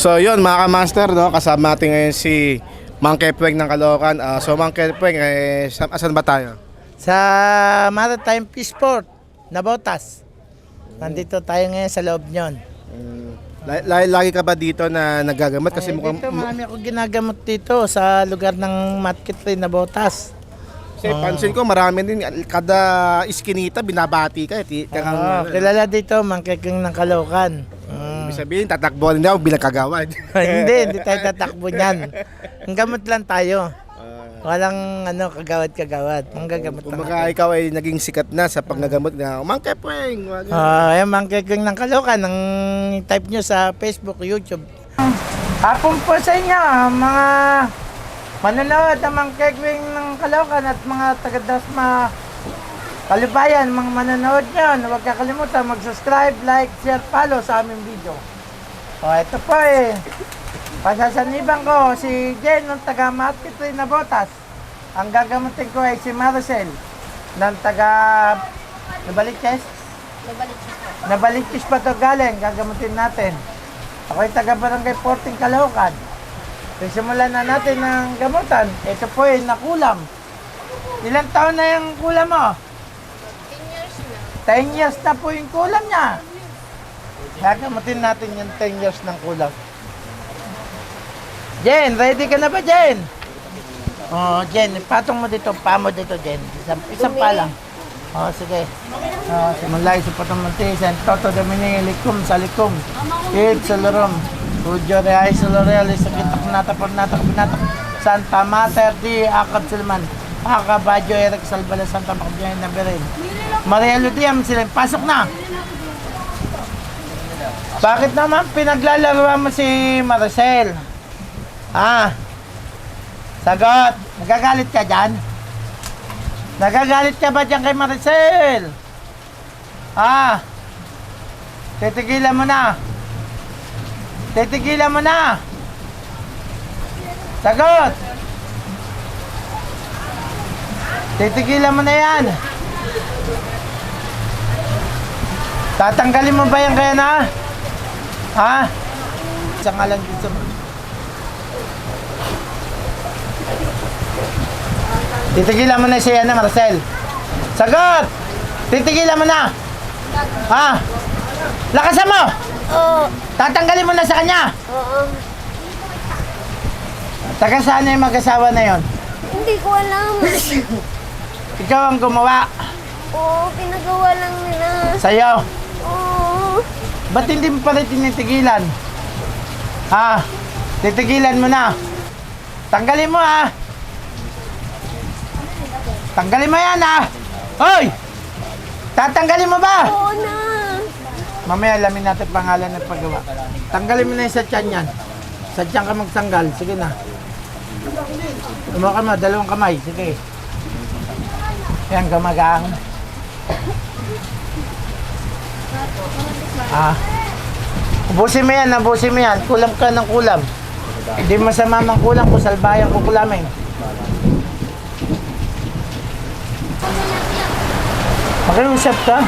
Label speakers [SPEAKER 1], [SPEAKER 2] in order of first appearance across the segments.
[SPEAKER 1] So yun mga ka-master, no? kasama natin ngayon si Mang Kepweng ng Caloocan. Ah, so Mang Kepweng, eh, sa- asan ba tayo?
[SPEAKER 2] Sa Maritime Peaceport, Nabotas. Nandito tayo ngayon sa loob nyon.
[SPEAKER 1] La- la- lagi ka ba dito na nagagamot? Kasi
[SPEAKER 2] Ay,
[SPEAKER 1] mukhang...
[SPEAKER 2] dito, marami ako ginagamot dito sa lugar ng Market rin, Nabotas.
[SPEAKER 1] Kasi pansin ko marami din, kada iskinita binabati ka. Eh,
[SPEAKER 2] Ah, kilala dito, mangkiking ng Kalokan.
[SPEAKER 1] Ibig sabihin, tatakbo din daw bilang kagawad.
[SPEAKER 2] hindi, hindi tayo tatakbo niyan. Ang gamot lang tayo. Walang ano, kagawad-kagawad. Ang gagamot lang.
[SPEAKER 1] Kumbaga ikaw ay naging sikat na sa pagnagamot na, Mang Kepweng! wag-
[SPEAKER 2] Ah, yung mangkiking ng Kalokan, ang type nyo sa Facebook, YouTube. Hapon po sa inyo, mga manonood ng mangkiking ng Kalokan at mga taga-Dasma Kalubayan, mga manonood nyo, huwag kakalimutan mag-subscribe, like, share, follow sa aming video. O, ito po eh. Pasasaniban ko si Jen ng taga rin na Botas. Ang gagamutin ko ay si Maricel ng taga Nabaliches. Nabaliches pa to galing, gagamutin natin. Ako ay taga Barangay Porting Caloocan. Simulan na natin ng gamutan. Ito po ay nakulam. Ilang taon na yung kulam mo? 10 years na po yung kulam niya. Gagamutin natin yung 10 years ng kulam. Jen, ready ka na ba, Jen? Oh, Jen, patong mo dito, pa mo dito, Jen. Isang, isang pa lang. Oh, sige. Oh, simulay sa patong mo tisan. Toto domini, likum sa likum. It sa larom. Tudyo reay sa loreal, sa kitak nata por nata. Santa Mater di Akab Silman. Aka Badyo Eric Salbala Santa Macabiyay na Berin. Maria Ludiam sila, pasok na. Bakit naman pinaglalaroan mo si Maricel? Ah. Sagot. Nagagalit ka dyan? Nagagalit ka ba dyan kay Maricel? Ah. Titigilan mo na. Titigilan mo na. Sagot. Titigilan mo na yan. Tatanggalin mo ba yan kaya na? Ha? Isa nga lang dito. Titigilan mo na siya na, Marcel. Sagot! Titigilan mo na! Ha? Lakasan mo!
[SPEAKER 3] Oo.
[SPEAKER 2] Tatanggalin mo na sa kanya!
[SPEAKER 3] Oo.
[SPEAKER 2] Taga saan na yung mag-asawa na yon?
[SPEAKER 3] Hindi ko alam.
[SPEAKER 2] Ikaw ang gumawa
[SPEAKER 3] Oo, pinagawa lang nila.
[SPEAKER 2] sa'yo. Ba't hindi mo pa rin tinitigilan? Ha? Titigilan mo na. Tanggalin mo ha. Tanggalin mo yan ha. Hoy! Tatanggalin mo ba?
[SPEAKER 3] Oo na.
[SPEAKER 2] Mamaya alamin natin pangalan ng paggawa. Tanggalin mo na yung sa tiyan yan. Sa tiyan ka magtanggal. Sige na. Tumawa ka mo, dalawang kamay. Sige. Yan, gamagang. Ah. Ubusin mo yan, ubusin mo yan. Kulam ka ng kulam. Hindi masama mang kulam kung salbayang kukulamin. Makiusap ka.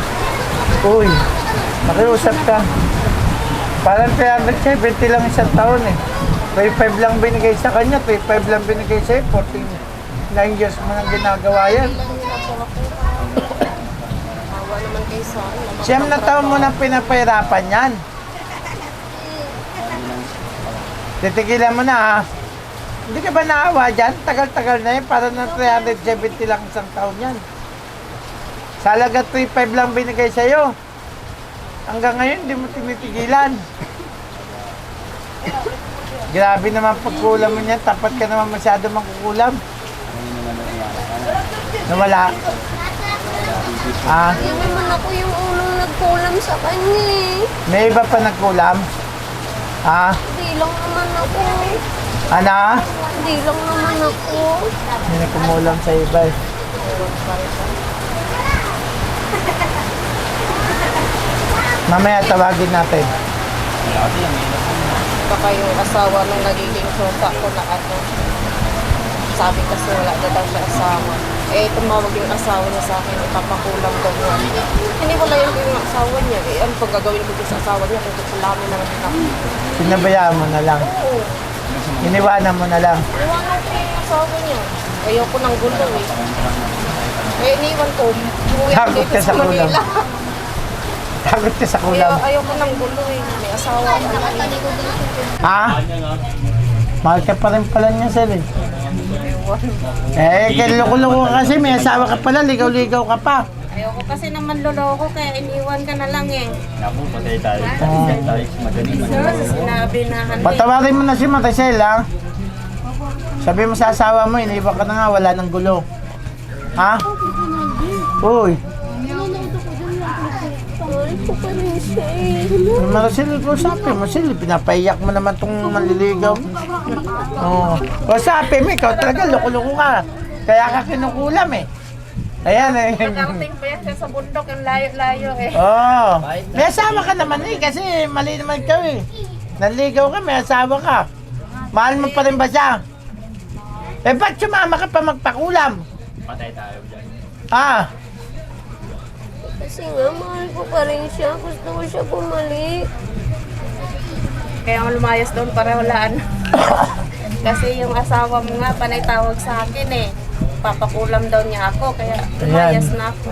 [SPEAKER 2] Uy, makiusap ka. Parang 370 lang isang taon eh. 35 lang binigay sa kanya, 35 lang binigay sa'yo, 49 years mo nang ginagawa yan. Siyam na taon mo nang pinapahirapan yan. Titigilan mo na ha. Hindi ka ba naawa dyan? Tagal-tagal na yan. Para ng 370 lang isang taon yan. Sa halaga 3.5 lang binigay sa'yo. Hanggang ngayon, hindi mo tinitigilan. Grabe naman pagkulam mo niyan. Tapat ka naman masyado mangkukulam. Nawala. Ah,
[SPEAKER 3] Hindi naman ako yung unang nagkulam sa kanya eh.
[SPEAKER 2] may iba pa nagkulam? Ah,
[SPEAKER 3] Hindi lang naman ako.
[SPEAKER 2] ana?
[SPEAKER 3] Hindi lang naman ako.
[SPEAKER 2] May nagkumulam sa iba eh. Mamaya tawagin natin.
[SPEAKER 4] Baka yung asawa nung nagiging suka ko na ano.
[SPEAKER 3] Sabi kasi wala na daw siya asawa. Eh, tumawag yung asawa niya sa akin, ipapakulang daw niya. Hindi ko lang yung asawa niya. Eh, ano pag gagawin ko sa asawa niya kung tutulamin na natin ako.
[SPEAKER 2] Pinabayaan mo na lang.
[SPEAKER 3] Oo.
[SPEAKER 2] Iniwanan mo na lang.
[SPEAKER 3] Iwanan ko yung asawa niya. Ayoko ng gulo eh. Eh, iniwan ko. Umuwi ako
[SPEAKER 2] Takot
[SPEAKER 3] dito
[SPEAKER 2] ka
[SPEAKER 3] sa
[SPEAKER 2] sa kulang.
[SPEAKER 3] Manila.
[SPEAKER 2] Takot ka sa
[SPEAKER 3] Ayaw,
[SPEAKER 2] kulang.
[SPEAKER 3] ayoko ng gulo eh. May asawa ako.
[SPEAKER 2] Ha? Mahal ka pa rin pala niya, sir. Eh, eh kaya loko-loko ka kasi. May asawa ka pala. Ligaw-ligaw ka pa.
[SPEAKER 3] Ayoko kasi naman loloko kaya iniwan ka na lang eh.
[SPEAKER 4] Naku, patay tayo. Patay tayo. Magaling
[SPEAKER 3] Kasi sinabi na handi.
[SPEAKER 2] Patawarin mo na si Maricel, ha? Sabi mo sa asawa mo, iniwan ka na nga, wala ng gulo. Ha? Uy. Maricel, usapin mo sila. Pinapaiyak mo naman tong manliligaw. Oo. Usapin mo, ikaw talaga, loko-loko ka. Kaya ka kinukulam eh. Ayan eh.
[SPEAKER 3] Nakarating pa yan siya sa bundok, yung layo-layo eh.
[SPEAKER 2] Oo. May asawa ka naman eh, kasi mali naman ka eh. Nanligaw ka, may asawa ka. Mahal mo pa rin ba siya? Eh, ba't sumama ka pa magpakulam?
[SPEAKER 4] Patay tayo dyan.
[SPEAKER 2] Ah,
[SPEAKER 3] Kasi nga, mahal ko pa rin siya. Gusto ko siya bumalik. Kaya nga lumayas doon para walaan. Kasi yung asawa mo nga, panay tawag sa akin eh. Papakulam daw niya ako, kaya lumayas na ako.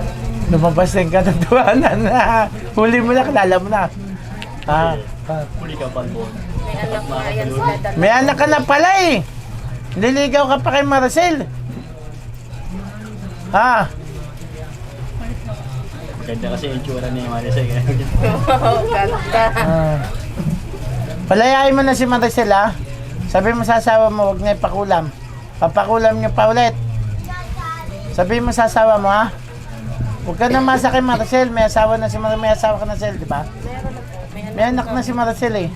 [SPEAKER 2] lumabas na yung katotohanan na. Huli mo na, kilala mo na. Ah, ah.
[SPEAKER 4] Huli ka pa.
[SPEAKER 3] May anak na yan sila dalawa.
[SPEAKER 2] May anak ka na pala eh. Nililigaw ka pa kay Maricel. Ah,
[SPEAKER 4] Maganda kasi yung tsura ni Marisa.
[SPEAKER 3] Ganda.
[SPEAKER 2] ah. Palayain mo na si Maricel. Sabi mo sa asawa mo, huwag na ipakulam. Papakulam niyo pa ulit. Sabi mo sa asawa mo ha. Huwag ka na masa kay Maricel. May asawa na si Maricel. May asawa ka na Maricel, di ba?
[SPEAKER 3] May anak.
[SPEAKER 2] Na si Maricel eh.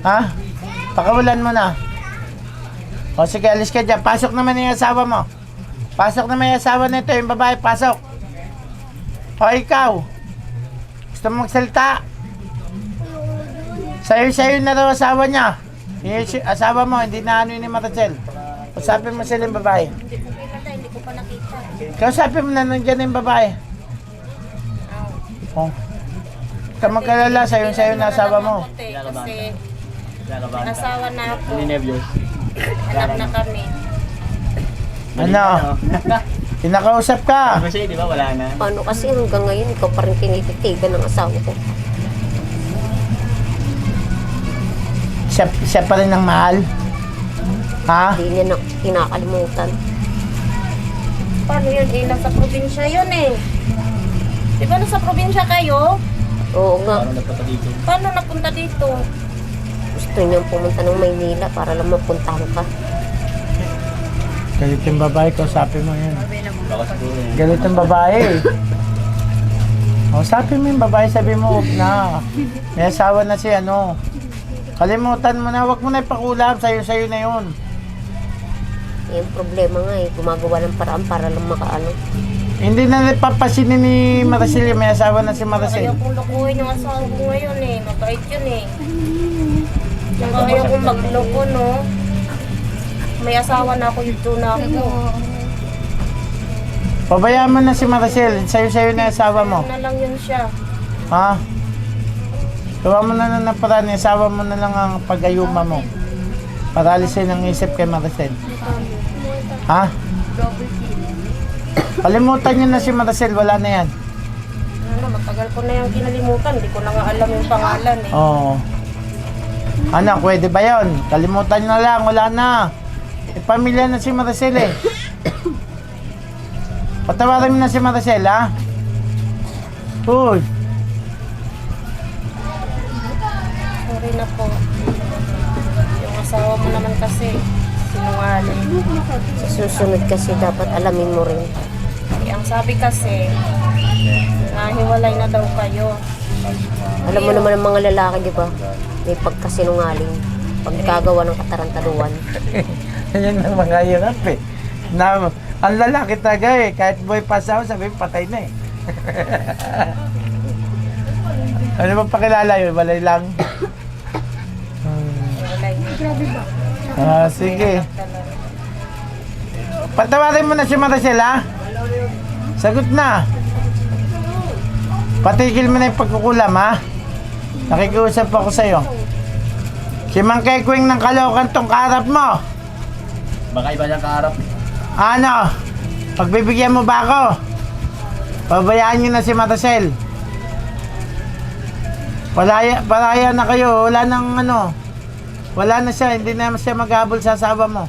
[SPEAKER 2] Ha? Pakawalan mo na. O sige, alis ka dyan. Pasok naman yung asawa mo. Pasok na may asawa nito, yung babae, pasok. O ikaw. Gusto mo magsalita? Sayo-sayo na daw asawa niya. Si- asawa mo, hindi na ano yun ni Maricel. Usapin mo sila yung babae.
[SPEAKER 3] Hindi ko kilala, hindi ko pa nakita.
[SPEAKER 2] Kausapin mo na nandiyan yung babae. Oh. Ka magkalala, sayo-sayo na asawa mo.
[SPEAKER 3] Kasi asawa na ako.
[SPEAKER 4] Hindi nervyos.
[SPEAKER 3] Anak na kami.
[SPEAKER 2] Ano? Kinakausap ka.
[SPEAKER 4] Kasi di ba wala na.
[SPEAKER 3] Paano kasi hanggang ngayon ikaw pa rin tinititigan ng asawa ko?
[SPEAKER 2] Siya, siya pa rin ang mahal. Ha?
[SPEAKER 3] Hindi niya na kinakalimutan. Paano yun? Eh, nasa probinsya yun eh. Di ba nasa probinsya kayo? Oo nga.
[SPEAKER 4] Parang nagpata dito.
[SPEAKER 3] Paano napunta dito? Gusto niyang pumunta ng Maynila para lang mapuntahan ka.
[SPEAKER 2] Galit yung babae, kausapin mo yun.
[SPEAKER 4] Yun.
[SPEAKER 2] Galit yung babae. Kausapin mo yung babae, sabi mo, huwag na. May asawa na si ano. Kalimutan mo na, huwag mo na ipakulam, sayo-sayo na yun.
[SPEAKER 3] Yung problema nga eh, gumagawa ng paraan para lang makaano.
[SPEAKER 2] Hindi na napapasinin ni Maricel, yung may asawa na si Maricel.
[SPEAKER 3] Ayaw kong lukuhin yung asawa ko ngayon eh. Mabait yun eh. Saka ayaw kong magloko no. May asawa na ako dito na ako.
[SPEAKER 2] Pabayaan mo na si Maricel, sayo-sayo na yung asawa mo.
[SPEAKER 3] Ano na lang yun siya.
[SPEAKER 2] Ha? Gawa mo na lang ng paraan, asawa mo na lang ang pag-ayuma mo. Para alisin ang isip kay Maricel. Ha? Kalimutan niyo na si Maricel, wala na yan.
[SPEAKER 3] Ano, matagal ko na yung kinalimutan. Hindi ko na nga alam yung pangalan eh.
[SPEAKER 2] Oo. Ano, pwede ba yon? Kalimutan niyo na lang, wala na. E, pamilya na si Maricel eh. Patawarin mo na si Maricel, ha? Uy,
[SPEAKER 3] Na po. Yung asawa mo naman kasi sinungaling. Sa susunod kasi dapat alamin mo rin. Eh, ang sabi kasi, nahiwalay na daw kayo. Alam mo naman ang mga lalaki, di ba? May pagkasinungaling. Pagkagawa ng katarantaduan.
[SPEAKER 2] yan ang mga hirap eh. Na, ang lalaki talaga eh, kahit boy pasaw, sabi patay na eh. ano ba pakilala yun? Balay lang. Ah, sige. Patawarin mo na si Maricel, ha? Sagot na. Patigil mo na yung pagkukulam, ha? Nakikiusap ako sa'yo. Si Mang Kekwing ng Caloocan tong kaharap mo.
[SPEAKER 4] Baka iba niyang kaharap.
[SPEAKER 2] Ano? Pagbibigyan mo ba ako? Pabayaan nyo na si Maricel. Palaya, palaya na kayo. Wala nang ano. Wala na siya. Hindi na siya maghabol sa asawa mo.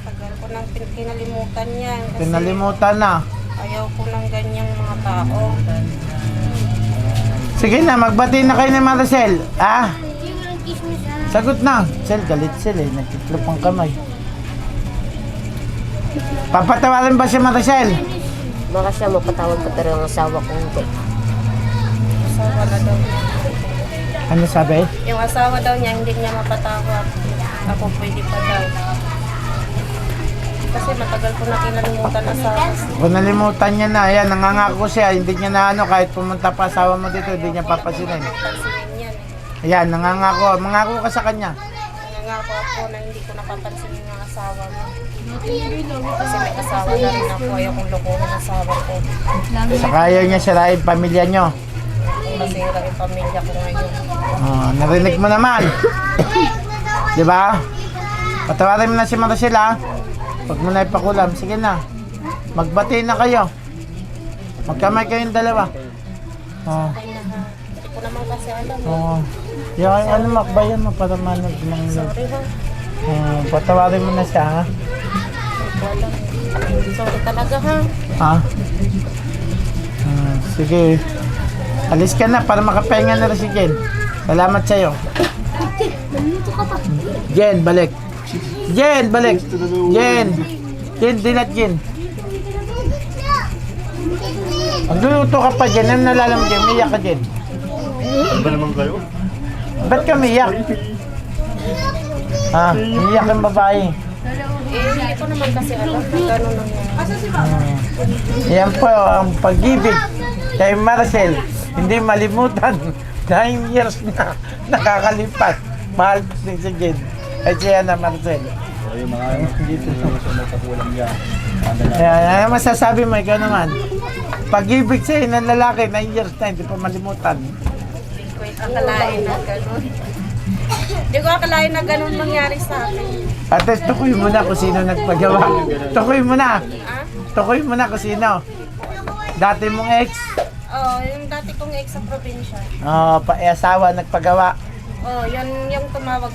[SPEAKER 3] Tagal ko nang pin- kinalimutan yan. Kasi
[SPEAKER 2] Pinalimutan na.
[SPEAKER 3] ayaw ko ng ganyang mga tao.
[SPEAKER 2] Sige na, magbati na kayo ni Maricel. Ah? Sagot na. Sel, galit sila eh. Nagtitlop ang kamay. Papatawarin ba si Maricel?
[SPEAKER 3] Baka siya mapatawad pa pero ang asawa ko hindi. Asawa na daw niya.
[SPEAKER 2] Ano sabi?
[SPEAKER 3] Yung asawa daw niya hindi niya mapatawad. Ako pwede pa daw. Kasi matagal ko na kinalimutan asawa.
[SPEAKER 2] Kung nalimutan niya na, ayan, nangangako siya, hindi niya na ano, kahit pumunta pa asawa mo dito, hindi niya papasinin.
[SPEAKER 3] Pansinin yan.
[SPEAKER 2] Ayan, nangangako, mangako ka sa kanya.
[SPEAKER 3] Nangangako ako na hindi ko napapansin yung asawa mo. Kasi may asawa na rin ako. Ayaw kong lokohin ang asawa ko.
[SPEAKER 2] Saka ayaw niya sirain pamilya niyo.
[SPEAKER 3] Masira yung pamilya ko ngayon.
[SPEAKER 2] Oh, narinig mo naman. Di ba? Patawarin mo na si Maricel ha. Huwag mo na ipakulam. Sige na. Magbati na kayo. Magkamay kayong dalawa. Oh.
[SPEAKER 3] Eh.
[SPEAKER 2] Oh. Yung ano makbayan mo para manag ng
[SPEAKER 3] Sorry ha.
[SPEAKER 2] oh, patawarin mo na siya ha.
[SPEAKER 3] Sorry talaga ha.
[SPEAKER 2] Ha? Ah, sige. Alis ka na para makapahinga na rin si Jen. Salamat sa'yo. Jen, balik. Jen, balik. Jen. Jen, dinat Jen. Magluluto ka pa, Jen. Ano nalalam, Jen? Umiyak ka, Jen.
[SPEAKER 4] Ano ba naman kayo?
[SPEAKER 2] Ba't ka umiyak? Ha? Umiyak ang babae.
[SPEAKER 3] Hindi ko naman kasi alam na gano'n ang
[SPEAKER 2] Yan po ang pag-ibig kay Marcel. Hindi malimutan. Nine years na nakakalipas. Mahal ko din si Jen. Ay siya na Marcel.
[SPEAKER 4] So yung mga dito sa mga nagkakulang niya. Ano na.
[SPEAKER 2] Kaya ano masasabi mo ikaw naman? Pag-ibig sa'yo ng lalaki, nine years na, hindi pa malimutan.
[SPEAKER 3] Hindi ko akalain na gano'n. Hindi ko akalain na gano'n mangyari sa akin.
[SPEAKER 2] At least tukoy mo na kung sino nagpagawa. Tukoy mo na. Tukoy mo na kung sino. Dati mong ex,
[SPEAKER 3] oh, yung dati kong ex sa probinsya.
[SPEAKER 2] oh, pa, eh, asawa nagpagawa.
[SPEAKER 3] Oh, yun yung tumawag